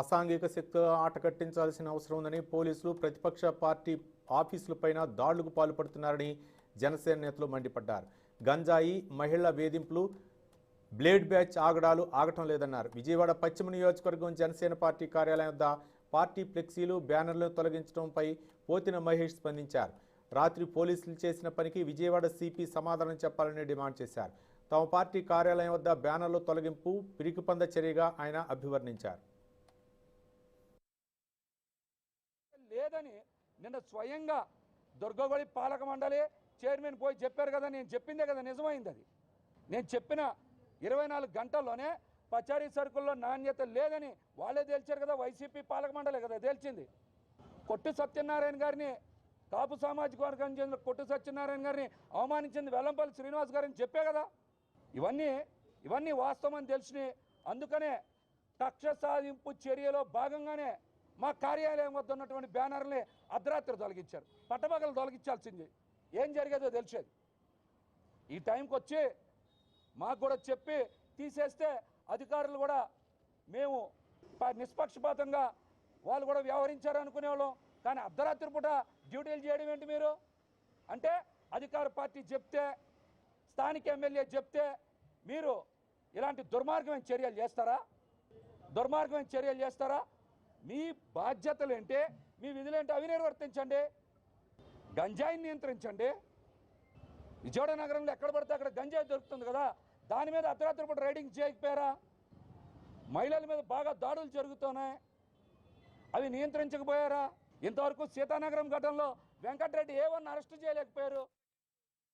అసాంఘిక శక్తుల ఆట కట్టించాల్సిన అవసరం ఉందని పోలీసులు ప్రతిపక్ష పార్టీ ఆఫీసులపైన దాడులకు పాల్పడుతున్నారని జనసేన నేతలు మండిపడ్డారు. గంజాయి మహిళల వేధింపులు బ్లేడ్ బ్యాచ్ ఆగడాలు ఆగటం లేదన్నారు. విజయవాడ పశ్చిమ నియోజకవర్గం జనసేన పార్టీ కార్యాలయం వద్ద పార్టీ ఫ్లెక్సీలు బ్యానర్లను తొలగించడంపై పోతిన మహేష్ స్పందించారు. రాత్రి పోలీసులు చేసిన పనికి విజయవాడ సిపి సమాధానం చెప్పాలని డిమాండ్ చేశారు. తమ పార్టీ కార్యాలయం వద్ద బ్యానర్ల తొలగింపు పిరికిపంద చర్యగా ఆయన అభివర్ణించారు. లేదని నిన్న స్వయంగా దుర్గగొడి పాలక మండలి చైర్మన్ పోయి చెప్పారు కదా నేను చెప్పిందే కదా నిజమైంది అది. నేను చెప్పిన ఇరవై నాలుగు గంటల్లోనే పచారీ సరుకుల్లో నాణ్యత లేదని వాళ్ళే తేల్చారు కదా వైసీపీ పాలక మండలే కదా తేల్చింది. కొట్టు సత్యనారాయణ గారిని కాపు సామాజిక వర్గం చెందిన కొట్టు సత్యనారాయణ గారిని అవమానించింది వెల్లంపల్లి శ్రీనివాస్ గారిని చెప్పే కదా. ఇవన్నీ ఇవన్నీ వాస్తవం అని తెలిసినాయి. అందుకనే కక్ష సాధింపు చర్యలో భాగంగానే మా కార్యాలయం వద్ద ఉన్నటువంటి బ్యానర్ని అర్ధరాత్రి తొలగించారు. పట్టపగలు తొలగించాల్సింది. ఏం జరిగేదో తెలిసేది. ఈ టైంకి వచ్చి మాకు కూడా చెప్పి తీసేస్తే అధికారులు కూడా మేము నిష్పక్షపాతంగా వాళ్ళు కూడా వ్యవహరించారు అనుకునేవాళ్ళం. కానీ అర్ధరాత్రి పూట డ్యూటీలు చేయడం ఏంటి మీరు? అంటే అధికార పార్టీ చెప్తే స్థానిక ఎమ్మెల్యే చెప్తే మీరు ఇలాంటి దుర్మార్గమైన చర్యలు చేస్తారా? దుర్మార్గమైన చర్యలు చేస్తారా? మీ బాధ్యతలు ఏంటే? మీ విధులేంటి అవి నిర్వర్తించండి. గంజాయిని నియంత్రించండి. విజయవాడ నగరంలో ఎక్కడ పడితే అక్కడ గంజాయి దొరుకుతుంది కదా? దాని మీద అర్ధరాత్రి పూట రైడింగ్ చేయకపోయారా? మహిళల మీద బాగా దాడులు జరుగుతున్నాయి. అవి నియంత్రించకపోయారా? ఇంతవరకు సీతానగరం ఘటనలో వెంకటరెడ్డి ఏ వన్ అరెస్ట్ చేయలేకపోయారు.